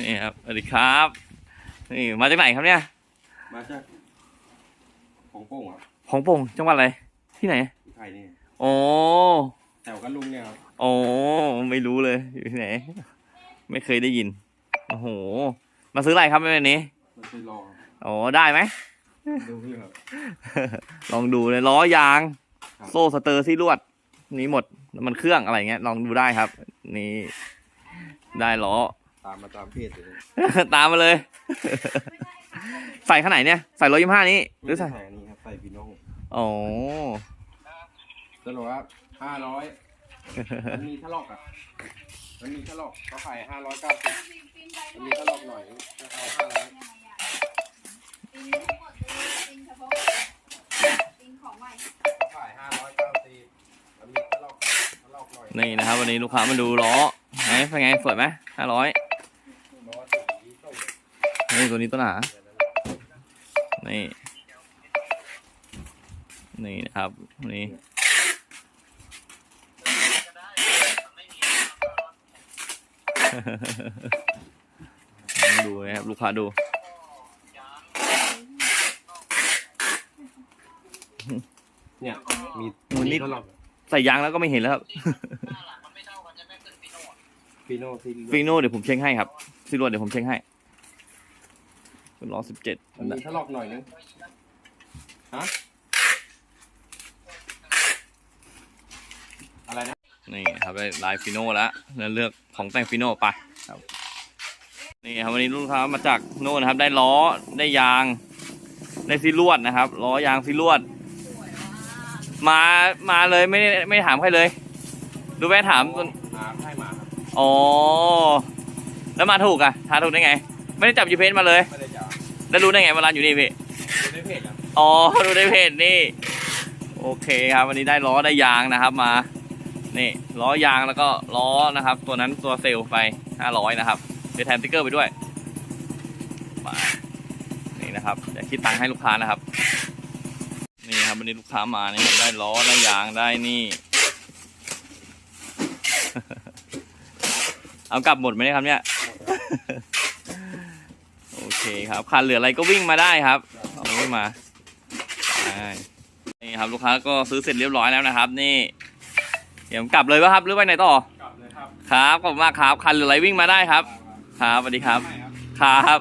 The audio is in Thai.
นี่ครับสวัสดีครับ นี่มาจากไหนครับเนี่ย มาจากของโป่งครับของโป่งจังหวัดอะไร ที่ไหนที่ไทยนี่โอ้แถวกันลุงเนี่ยครับโอ้ไม่รู้เลย อยู่ที่ไหน ไม่เคยได้ยิน โอ้โห มาซื้ออะไรครับวันนี้มันเคยรอครับโอ้ได้ไหมดูนี่ครับ ลองดูเลยล้อยาง ครับ โซ่สเตอร์ซี่ลวด นี้หมดน้ำมันเครื่องอะไรเงี้ย ลองดูได้ครับ นี่ ได้ล้อ ตามมาตามเพจเลยตามมาเลย ใส่ข้างไหนเนี่ย ใส่ร้อยยี่ห้านี้ หรือใส่ใส่อันนี้ครับใส่พี่น้องอ๋อ สรุปว่าห้าร้อยมันมีทะลอกอะมันมีทะลอกเขาขายห้าร้อยเก้าสิบมันมีทะลอกหน่อยจะเอาห้าร้อยเขาขายห้าร้อยเก้าสิบมันมีทะลอกทะลอกหน่อยนี่นะครับ วันนี้ลูกค้ามาดูล้อไหนเป็นไงสวยไหมห้าร้อยร้อยสีส้ม นี่ตัวนี้ตัวหนานี่นี่นะครับนี่ดูนะครับลูกค้าดูเนี่ยมีมันนี่ทะลอกใส่ยางแล้วก็ไม่เห็นแล้วครับฟีโน่ที่ฟิโน่เดี๋ยวผมเช็คให้ครับซิรวดเดี๋ยวผมเช็คให้ เป็นล้อสิบเจ็ดมันมีทะลอกหน่อยนึงฮะอะไรนะนี่ครับได้ลายฟิโน่แล้วแล้วเลือกของแต่งฟิโน่ไปครับนี่ครับวันนี้ลูกค้ามาจากโน่นนะครับ ได้ล้อได้ยาง ได้ซีลวดนะครับล้อยางซีลวด มามาเลยไม่ได้ไม่ได้ถามใครเลย ดูแม่ถามต้นหาให้มาครับอ๋อแล้วมาถูกอะทาถูกได้ไง ไม่ได้จับยูเพนมาเลยไม่ได้จ่าย แล้วรู้ได้ไงเวลาอยู่นี่พี่ดูในเพจครับอ๋อดูในเพจนี่ โอเคครับ วันนี้ได้ล้อได้ยางนะครับมา นี่ล้อยางแล้วก็ล้อนะครับ ตัวนั้นตัวเซลล์ไปห้าร้อยนะครับเดี๋ยวแถมสติ๊กเกอร์ไปด้วยไปนี่นะครับเดี๋ยวคิดตังค์ให้ลูกค้านะครับ นี่ครับวันนี้ลูกค้ามานี่ได้ล้อได้ยางได้นี่ เอากลับหมดไหมเนี่ยครับเนี่ยโอ เคครับคันเหลืออะไรก็วิ่งมาได้ครับเอาวิ่งมาได้นี่ครับลูกค้าก็ซื้อเสร็จเรียบร้อยแล้วนะครับ นี่ เดี๋ยวผมกลับเลยป่ะครับ หรือไปไหนต่อ กลับเลยครับ ครับขอบคุณมากครับ คันเหลืออะไรวิ่งมาได้ครับ ครับสวัสดีครับไม่ครับครับ